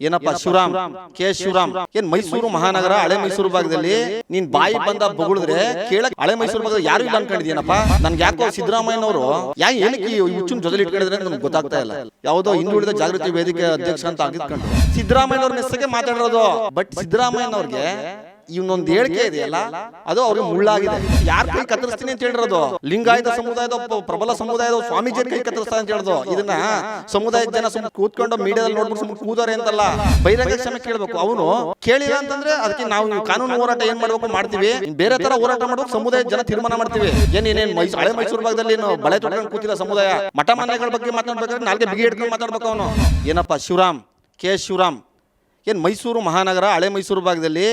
ಏನಪ್ಪ ಶಿವರಾಮ್? ಕೆ ಶಿವರಾಮ್ ಏನ್ ಮೈಸೂರು ಮಹಾನಗರ ಹಳೆ ಮೈಸೂರು ಭಾಗದಲ್ಲಿ ನೀನ್ ಬಾಯಿ ಬಂದ ಬಗುಳಿದ್ರೆ ಕೇಳಕ್ ಹಳೆ ಮೈಸೂರು ಭಾಗದಲ್ಲಿ ಯಾರು ಇಲ್ಲ ಅನ್ಕೊಂಡಿದ್ಯೇನಪ್ಪ ನನ್ಗೆ ಯಾಕೋ ಸಿದ್ದರಾಮಯ್ಯನವರು ಯಾ ಏನಕ್ಕೆ ಹುಚ್ಚುನ್ ಜೊತೆಲಿ ಇಟ್ಕೊಂಡಿದ್ರೆ ನನ್ಗೆ ಗೊತ್ತಾಗ್ತಾ ಇಲ್ಲ. ಯಾವುದೋ ಹಿಂದುಳಿದ ಜಾಗೃತಿ ವೇದಿಕೆ ಅಧ್ಯಕ್ಷ ಅಂತ ಆಗಿದ್ಕೊಂಡು ಸಿದ್ದರಾಮಯ್ಯನವ್ರ ಹೆಸರಿಗೆ ಮಾತಾಡಿರೋದು ಬಟ್ ಸಿದ್ದರಾಮಯ್ಯನವ್ರಿಗೆ ಇವನೊಂದು ಹೇಳಿಕೆ ಇದೆಯಲ್ಲ? ಅದು ಅವ್ರಿಗೆ ಮುಳ್ಳಾಗಿದೆ. ಯಾರ ಕೈ ಕತ್ತರಿಸ್ತೀನಿ ಅಂತ ಹೇಳಿರೋದು? ಲಿಂಗಾಯತ ಸಮುದಾಯದ ಪ್ರಬಲ ಸಮುದಾಯದ ಸ್ವಾಮೀಜಿ ಕೈ ಕತ್ತರಿಸ್ತಾ ಅಂತ ಹೇಳೋದು ಇದನ್ನ ಸಮುದಾಯದ ಜನ ಸುಮ್ಮನೆ ಕೂತ್ಕೊಂಡು ಮೀಡಿಯಾದಲ್ಲಿ ನೋಡ್ಬಿಟ್ಟು ಸುಮ್ಮನೆ ಕೂತಾರೆ ಅಂತಲ್ಲ? ಬಹಿರಂಗ ಕ್ಷಮೆ ಕೇಳಬೇಕು. ಅವನು ಕೇಳಿಲ್ಲ ಅಂತಂದ್ರೆ ಅದಕ್ಕೆ ನಾವು ಕಾನೂನು ಹೋರಾಟ ಏನ್ ಮಾಡ್ಬೇಕು ಮಾಡ್ತೀವಿ? ಬೇರೆ ತರ ಹೋರಾಟ ಮಾಡ್ಬೇಕು. ಸಮುದಾಯದ ಜನ ತೀರ್ಮಾನ ಮಾಡ್ತೀವಿ. ಏನೇನೇನ್ ಏನೇನ್ ಮೈಸೂರು ಹಳೆ ಮೈಸೂರು ಭಾಗದಲ್ಲಿ ಏನು ಬಳೆ ತೊಡ್ಕೊಂಡು ಕೂತಿಲ್ಲ ಸಮುದಾಯ? ಮಠ ಮನೆಗಳ ಬಗ್ಗೆ ಮಾತಾಡ್ಬೇಕಾದ್ರೆ ನಾಲ್ಗೆ ಬಿಗಿ ಹಿಡ್ಕೊಂಡು ಮಾತಾಡ್ಬೇಕು ಅವನು. ಏನಪ್ಪ ಶಿವರಾಮ್? ಕೆ ಶಿವರಾಮ್? ಏನು ಮೈಸೂರು ಮಹಾನಗರ ಹಳೆ ಮೈಸೂರು ಭಾಗದಲ್ಲಿ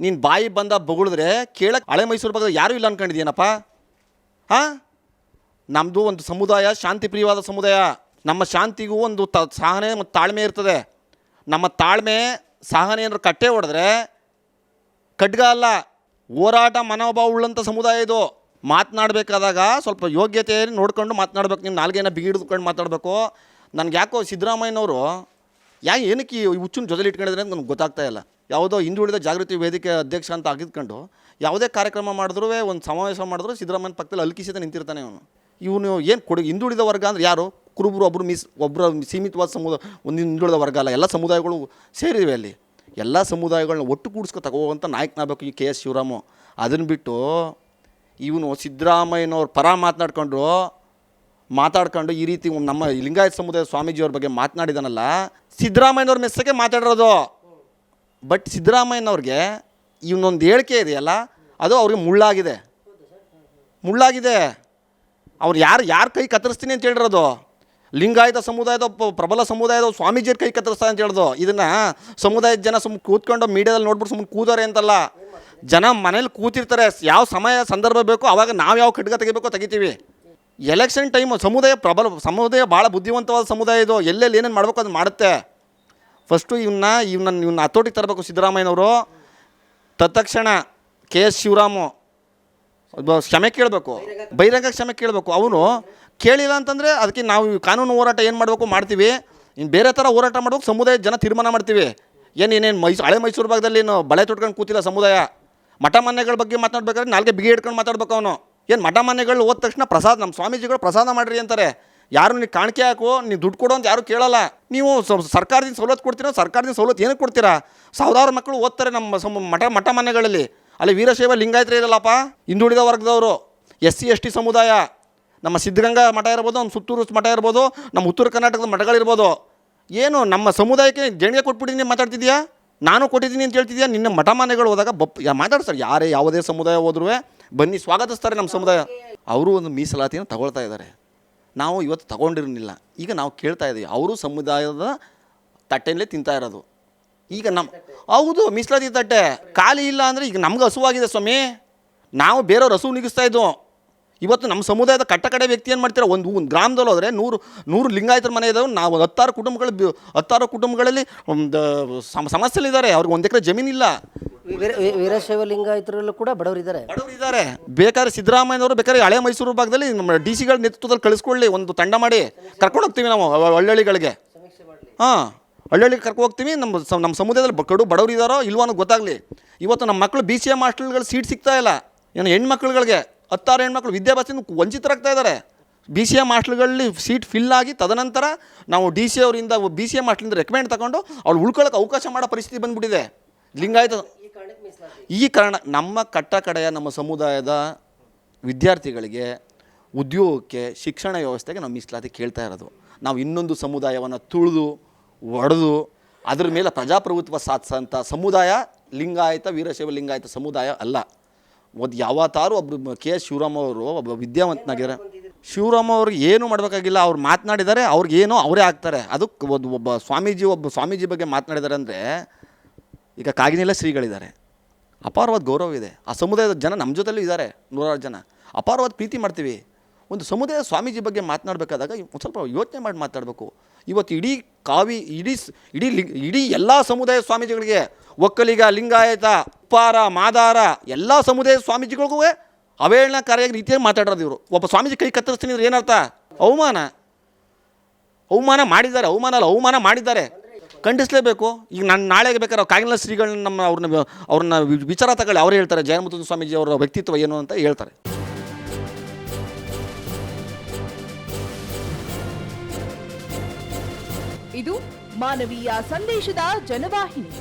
ನೀನು ಬಾಯಿ ಬಂದ ಬೊಗಳಿದ್ರೆ ಕೇಳಕ್ಕೆ ಹಳೆ ಮೈಸೂರು ಭಾಗದ ಯಾರೂ ಇಲ್ಲ ಅನ್ಕೊಂಡಿದ್ಯೇನಪ್ಪ ಹಾಂ? ನಮ್ಮದು ಒಂದು ಸಮುದಾಯ ಶಾಂತಿ ಪ್ರಿಯವಾದ ಸಮುದಾಯ. ನಮ್ಮ ಶಾಂತಿಗೂ ಒಂದು ತ, ಸಹನೆ ಮತ್ತು ತಾಳ್ಮೆ ಇರ್ತದೆ. ನಮ್ಮ ತಾಳ್ಮೆ, ಸಹನೆ ಏನಾದ್ರು ಕಟ್ಟೆ ಹೊಡೆದ್ರೆ ಖಡ್ಗ ಅಲ್ಲ. ಹೋರಾಟ ಮನೋಭಾವ ಉಳ್ಳಂಥ ಸಮುದಾಯ ಇದು. ಮಾತನಾಡಬೇಕಾದಾಗ ಸ್ವಲ್ಪ ಯೋಗ್ಯತೆ ನೋಡ್ಕೊಂಡು ಮಾತನಾಡ್ಬೇಕು. ನೀವು ನಾಲ್ಗೇನ ಬಿಗಿ ಹಿಡಿದುಕೊಂಡು ಮಾತಾಡಬೇಕು ನನಗೆ ಯಾಕೋ ಸಿದ್ದರಾಮಯ್ಯನವರು ಯಾ ಏನಕ್ಕೆ ಈ ಹುಚ್ಚಿನ ಜೊತೆಲಿ ಇಟ್ಕೊಂಡಿದ್ರೆ ಅಂತ ನನಗೆ ಗೊತ್ತಾಗ್ತಾ ಇಲ್ಲ. ಯಾವುದೋ ಹಿಂದುಳಿದ ಜಾಗೃತಿ ವೇದಿಕೆ ಅಧ್ಯಕ್ಷ ಅಂತ ಆಗಿದ್ಕೊಂಡು ಯಾವುದೇ ಕಾರ್ಯಕ್ರಮ ಮಾಡಿದ್ರೂ ಒಂದು ಸಮಾವೇಶ ಮಾಡಿದ್ರು ಸಿದ್ದರಾಮಯ್ಯನ ಪಕ್ಕದಲ್ಲಿ ಅಲ್ಕಿಸಿದ ನಿಂತಿರ್ತಾನೆ ಅವನು ಇವನು ಏನು ಕೊಡು ಹಿಂದುಳಿದ ವರ್ಗ ಅಂದ್ರೆ ಯಾರು? ಕುರುಬರು ಒಬ್ಬರು ಮೀಸ್ ಒಬ್ಬರ ಸೀಮಿತವಾದ ಸಮುದಾಯ, ಒಂದು ಹಿಂದುಳಿದ ವರ್ಗ ಅಲ್ಲ, ಎಲ್ಲ ಸಮುದಾಯಗಳು ಸೇರಿವೆ ಅಲ್ಲಿ. ಎಲ್ಲ ಸಮುದಾಯಗಳನ್ನ ಒಟ್ಟು ಕೂಡಿಸ್ಕೊ ತಗೋವಂಥ ನಾಯಕನಾಗಬೇಕು ಈ ಕೆ ಎಸ್ ಶಿವರಾಮು. ಅದನ್ನು ಬಿಟ್ಟು ಇವನು ಸಿದ್ದರಾಮಯ್ಯನವ್ರ ಪರ ಮಾತನಾಡ್ಕೊಂಡು ಮಾತಾಡ್ಕೊಂಡು ಈ ರೀತಿ ನಮ್ಮ ಲಿಂಗಾಯತ ಸಮುದಾಯ ಸ್ವಾಮೀಜಿಯವ್ರ ಬಗ್ಗೆ ಮಾತನಾಡಿದಾನಲ್ಲ, ಸಿದ್ದರಾಮಯ್ಯನವ್ರ ಮೆಸ್ಸಕ್ಕೆ ಮಾತಾಡಿರೋದು. ಬಟ್ ಸಿದ್ದರಾಮಯ್ಯನವ್ರಿಗೆ ಇವನೊಂದು ಹೇಳಿಕೆ ಇದೆಯಲ್ಲ ಅದು ಅವ್ರಿಗೆ ಮುಳ್ಳಾಗಿದೆ. ಮುಳ್ಳಾಗಿದೆ. ಅವ್ರು ಯಾರು, ಯಾರ ಕೈ ಕತ್ತರಿಸ್ತೀನಿ ಅಂತ ಹೇಳಿರೋದು? ಲಿಂಗಾಯತ ಸಮುದಾಯದ ಪ್ರಬಲ ಸಮುದಾಯದ ಸ್ವಾಮೀಜಿಯರ ಕೈ ಕತ್ತರಿಸ್ತಾ ಅಂತ ಹೇಳೋದು ಇದನ್ನು ಸಮುದಾಯದ ಜನ ಸುಮ್ಮನೆ ಕೂತ್ಕೊಂಡು ಮೀಡಿಯಾದಲ್ಲಿ ನೋಡ್ಬಿಟ್ಟು ಸುಮ್ಮನೆ ಕೂದಾರೆ ಅಂತಲ್ಲ. ಜನ ಮನೇಲಿ ಕೂತಿರ್ತಾರೆ. ಯಾವ ಸಮಯ, ಸಂದರ್ಭ ಬೇಕೋ ಅವಾಗ ನಾವು ಯಾವ ಖಡ್ಗ ತೆಗಿಬೇಕೋ ತೆಗಿತೀವಿ. ಎಲೆಕ್ಷನ್ ಟೈಮು ಸಮುದಾಯ ಪ್ರಬಲ, ಸಮುದಾಯ ಭಾಳ ಬುದ್ಧಿವಂತವಾದ ಸಮುದಾಯ ಇದು. ಎಲ್ಲೆಲ್ಲಿ ಏನೇನು ಮಾಡಬೇಕು ಅದು ಮಾಡುತ್ತೆ. ಫಸ್ಟು ಇವನ್ನ ಇವನ್ನ ಇವನ್ನ ಹತೋಟಿಗೆ ತರಬೇಕು ಸಿದ್ದರಾಮಯ್ಯನವರು. ತತ್ಕ್ಷಣ ಕೆ ಎಸ್ ಶಿವರಾಮು ಕ್ಷಮೆ ಕೇಳಬೇಕು. ಬಹಿರಂಗ ಕ್ಷಮೆ ಕೇಳಬೇಕು. ಅವನು ಕೇಳಿಲ್ಲ ಅಂತಂದರೆ ಅದಕ್ಕೆ ನಾವು ಕಾನೂನು ಹೋರಾಟ ಏನು ಮಾಡಬೇಕು ಮಾಡ್ತೀವಿ. ಇನ್ನು ಬೇರೆ ಥರ ಹೋರಾಟ ಮಾಡಬೇಕು, ಸಮುದಾಯದ ಜನ ತೀರ್ಮಾನ ಮಾಡ್ತೀವಿ. ಏನು, ಏನೇನು ಮೈಸೂರು ಹಳೆ ಮೈಸೂರು ಭಾಗದಲ್ಲಿ ಏನು ಬಳೆ ತೊಟ್ಕೊಂಡು ಕೂತಿಲ್ಲ ಸಮುದಾಯ. ಮಠ ಮನೆಗಳ ಬಗ್ಗೆ ಮಾತನಾಡ್ಬೇಕಾದ್ರೆ ನಾಲ್ಗೆ ಬಿಗಿ ಹಿಡ್ಕೊಂಡು ಮಾತಾಡ್ಬೇಕು ಅವನು. ಏನು ಮಠ ಮನೆಗಳು ಹೋದ ತಕ್ಷಣ ಪ್ರಸಾದ ನಮ್ಮ ಸ್ವಾಮೀಜಿಗಳು ಪ್ರಸಾದ ಮಾಡಿರಿ ಅಂತಾರೆ. ಯಾರು ನೀವು ಕಾಣಿಕೆ ಹಾಕು ನೀವು ದುಡ್ಡು ಕೊಡೋ ಅಂತ ಯಾರು ಕೇಳಲ್ಲ. ನೀವು ಸರ್ಕಾರದಿಂದ ಸವಲತ್ತು ಕೊಡ್ತೀರೋ, ಸರ್ಕಾರದಿಂದ ಸವಲತ್ತು ಏನಕ್ಕೆ ಕೊಡ್ತೀರಾ? ಸಾವಿರಾರು ಮಕ್ಕಳು ಓದ್ತಾರೆ ನಮ್ಮ ಸಮ ಮಠ ಮಠ ಮನೆಗಳಲ್ಲಿ. ಅಲ್ಲಿ ವೀರಶೈವ ಲಿಂಗಾಯತ್ರ ಇರಲ್ಲಪ್ಪ ಹಿಂದುಳಿದ ವರ್ಗದವರು. ಎಸ್ ಸಿ, ಎಸ್ ಟಿ ಸಮುದಾಯ. ನಮ್ಮ ಸಿದ್ಧಗಂಗಾ ಮಠ ಇರ್ಬೋದು, ನಮ್ಮ ಸುತ್ತೂರು ಮಠ ಇರ್ಬೋದು, ನಮ್ಮ ಉತ್ತರ ಕರ್ನಾಟಕದ ಮಠಗಳಿರ್ಬೋದು ಏನು ನಮ್ಮ ಸಮುದಾಯಕ್ಕೆ ದೇಣಿಗೆ ಕೊಟ್ಬಿಟ್ಟಿದ್ದೀನಿ ಮಾತಾಡ್ತಿದ್ಯಾ ನಾನು ಕೊಟ್ಟಿದ್ದೀನಿ ಅಂತ ಹೇಳ್ತಿದ್ಯಾ ನಿನ್ನ ಮಠ ಮನೆಗಳು ಹೋದಾಗ ಬಪ್ ಮಾತಾಡ್ತಾರೆ ಯಾರೇ ಯಾವುದೇ ಸಮುದಾಯ ಹೋದ್ರೂ ಬನ್ನಿ, ಸ್ವಾಗತಿಸ್ತಾರೆ ನಮ್ಮ ಸಮುದಾಯ. ಅವರು ಒಂದು ಮೀಸಲಾತಿಯನ್ನು ತಗೊಳ್ತಾ ಇದ್ದಾರೆ. ನಾವು ಇವತ್ತು ತಗೊಂಡಿರಲಿಲ್ಲ. ಈಗ ನಾವು ಕೇಳ್ತಾ ಇದ್ದೀವಿ ಅವರು ಸಮುದಾಯದ ತಟ್ಟೆಯಲ್ಲೇ ತಿಂತಾ ಇರೋದು. ಈಗ ನಮ್ಮ ಹೌದು, ಮೀಸಲಾತಿ ತಟ್ಟೆ. ಖಾಲಿ ಇಲ್ಲ ಅಂದರೆ ಈಗ ನಮ್ಗೆ ಹಸುವಾಗಿದೆ ಸ್ವಾಮಿ. ನಾವು ಬೇರೆಯವ್ರ ಹಸು ನಿಗಿಸ್ತಾ ಇದ್ದೋ ಇವತ್ತು ನಮ್ಮ ಸಮುದಾಯದ ಕಟ್ಟ ಕಡೆ ವ್ಯಕ್ತಿ ಏನು ಮಾಡ್ತೀರಾ? ಒಂದು ಒಂದು ಗ್ರಾಮದಲ್ಲಿ ಹೋದರೆ ನೂರು ನೂರು ಲಿಂಗಾಯತರ ಮನೆ ಇದ್ದಾವೆ ನಾವು ಹತ್ತಾರು ಕುಟುಂಬಗಳು ಹತ್ತಾರು ಕುಟುಂಬಗಳಲ್ಲಿ ಒಂದು ಸಮ, ಸಮಸ್ಯೆಲಿದ್ದಾರೆ. ಅವ್ರಿಗೆ ಒಂದು ಎಕರೆ ಜಮೀನಿಲ್ಲ. ವೀರಶೈವ ಲಿಂಗಾಯತರಲ್ಲೂ ಕೂಡ ಬಡವರಿದ್ದಾರೆ ಬಡವರು ಇದ್ದಾರೆ ಬೇಕಾದ್ರೆ ಸಿದ್ದರಾಮಯ್ಯನವರು ಬೇಕಾದ್ರೆ ಹಳೆ ಮೈಸೂರು ಭಾಗದಲ್ಲಿ ನಮ್ಮ ಡಿ ಸಿಗಳ ನೇತೃತ್ವದಲ್ಲಿ ಕಳಿಸ್ಕೊಳ್ಳಿ, ಒಂದು ತಂಡ ಮಾಡಿ. ಕರ್ಕೊಂಡು ಹೋಗ್ತೀವಿ ನಾವು ಹಳ್ಳಿಗಳಿಗೆ. ಹಾಂ, ಹಳ್ಳಿಗಳಿಗೆ ಕರ್ಕೊಂಡು ಹೋಗ್ತೀವಿ. ನಮ್ಮ ನಮ್ಮ ಸಮುದಾಯದಲ್ಲಿ ಕಡು ಬಡವರು ಇದ್ದಾರೋ ಇಲ್ವೋ ಅನ್ನೋದು ಗೊತ್ತಾಗಲಿ. ಇವತ್ತು ನಮ್ಮ ಮಕ್ಕಳು ಬಿ ಸಿ ಎಂ ಹಾಸ್ಟೆಲ್ಗಳು ಸೀಟ್ ಸಿಗ್ತಾ ಇಲ್ಲ. ಏನು ಹೆಣ್ಮಕ್ಳುಗಳಿಗೆ, ಹತ್ತಾರು ಹೆಣ್ಮಕ್ಳು ವಿದ್ಯಾಭ್ಯಾಸದಿಂದ ವಂಚಿತರಾಗ್ತಾ ಇದ್ದಾರೆ ಬಿ ಸಿ ಎಂ ಹಾಸ್ಟೆಲ್ಗಳಲ್ಲಿ ಸೀಟ್ ಫಿಲ್ ಆಗಿ ತದನಂತರ ನಾವು ಡಿ ಸಿ ಅವರಿಂದ ಬಿ ಸಿ ಎಂ ಹಾಸ್ಟೆಲಿಂದ ರೆಕಮೆಂಡ್ ತಗೊಂಡು ಅವ್ರು ಉಳ್ಕೊಳ್ಳೋಕೆ ಅವಕಾಶ ಮಾಡೋ ಪರಿಸ್ಥಿತಿ ಬಂದ್ಬಿಟ್ಟಿದೆ. ಲಿಂಗಾಯತ ಈ ಕಾರಣ ನಮ್ಮ ಕಟ್ಟ ಕಡೆಯ ನಮ್ಮ ಸಮುದಾಯದ ವಿದ್ಯಾರ್ಥಿಗಳಿಗೆ, ಉದ್ಯೋಗಕ್ಕೆ, ಶಿಕ್ಷಣ ವ್ಯವಸ್ಥೆಗೆ ನಾವು ಮೀಸಲಾತಿ ಕೇಳ್ತಾ ಇರೋದು. ನಾವು ಇನ್ನೊಂದು ಸಮುದಾಯವನ್ನು ತುಳಿದು, ಒಡೆದು, ಅದ್ರ ಮೇಲೆ ಪ್ರಜಾಪ್ರಭುತ್ವ ಸಾಧಿಸೋಂಥ ಸಮುದಾಯ, ಲಿಂಗಾಯತ, ವೀರಶೈವ ಲಿಂಗಾಯತ ಸಮುದಾಯ ಅಲ್ಲ. ಒಂದು ಯಾವತ್ತಾರು ಒಬ್ಬರು ಕೆ ಎಸ್ ಶಿವರಾಮ್ ಅವರು, ಒಬ್ಬ ವಿದ್ಯಾವಂತನಾಗಿದ್ದಾರೆ. ಶಿವರಾಮ್ ಅವ್ರಿಗೆ ಏನು ಮಾಡಬೇಕಾಗಿಲ್ಲ, ಅವ್ರು ಮಾತನಾಡಿದ್ದಾರೆ ಅವ್ರಿಗೇನೋ ಅವರೇ ಆಗ್ತಾರೆ. ಅದಕ್ಕೆ ಒಂದು ಒಬ್ಬ ಸ್ವಾಮೀಜಿ ಒಬ್ಬ ಸ್ವಾಮೀಜಿ ಬಗ್ಗೆ ಮಾತನಾಡಿದ್ದಾರೆ ಅಂದರೆ, ಈಗ ಕಾಗಿನೆಲ್ಲ ಶ್ರೀಗಳಿದ್ದಾರೆ. ಅಪಾರವಾದ ಗೌರವ ಇದೆ. ಆ ಸಮುದಾಯದ ಜನ ನಮ್ಮ ಜೊತೆಲೂ ಇದ್ದಾರೆ ನೂರಾರು ಜನ. ಅಪಾರವಾದ ಪ್ರೀತಿ ಮಾಡ್ತೀವಿ. ಒಂದು ಸಮುದಾಯ ಸ್ವಾಮೀಜಿ ಬಗ್ಗೆ ಮಾತನಾಡಬೇಕಾದಾಗ ಸ್ವಲ್ಪ ಯೋಚನೆ ಮಾಡಿ ಮಾತಾಡಬೇಕು ಇವತ್ತು ಇಡೀ ಕಾವಿ, ಇಡೀ ಇಡೀ ಲಿಂಗ್, ಇಡೀ ಎಲ್ಲ ಸಮುದಾಯ ಸ್ವಾಮೀಜಿಗಳಿಗೆ ಒಕ್ಕಲಿಗ, ಲಿಂಗಾಯತ, ಉಪ್ಪಾರ, ಮಾದಾರ ಎಲ್ಲ ಸಮುದಾಯ ಸ್ವಾಮೀಜಿಗಳಿಗೂ ಅವಹೇಳನಕಾರಿಯಾಗಿ ರೀತಿಯಾಗಿ ಮಾತಾಡೋದು ಇವರು. ಒಬ್ಬ ಸ್ವಾಮೀಜಿ ಕೈ ಕತ್ತರಿಸ್ತೀನಿ ಅಂದ್ರೆ ಏನರ್ಥ? ಅವಮಾನ. ಅವಮಾನ ಮಾಡಿದ್ದಾರೆ. ಅವಮಾನ ಅಲ್ಲ, ಅವಮಾನ ಮಾಡಿದ್ದಾರೆ. ಖಂಡಿಸಲೇಬೇಕು. ಈಗ ನಾನು ನಾಳೆಗೆ ಬೇಕಾದ್ರೆ ಕಾಗಿನ ಶ್ರೀಗಳನ್ನ ನಮ್ಮ ಅವ್ರನ್ನ ಅವ್ರನ್ನ ವಿಚಾರ ತಗೊಳ್ಳಿ. ಅವ್ರು ಹೇಳ್ತಾರೆ ಜಯಮುತ್ತು ಸ್ವಾಮೀಜಿ ಅವರ ವ್ಯಕ್ತಿತ್ವ ಏನು ಅಂತ ಹೇಳ್ತಾರೆ. ಇದು ಮಾನವೀಯ ಸಂದೇಶದ ಜನವಾಹಿನಿ.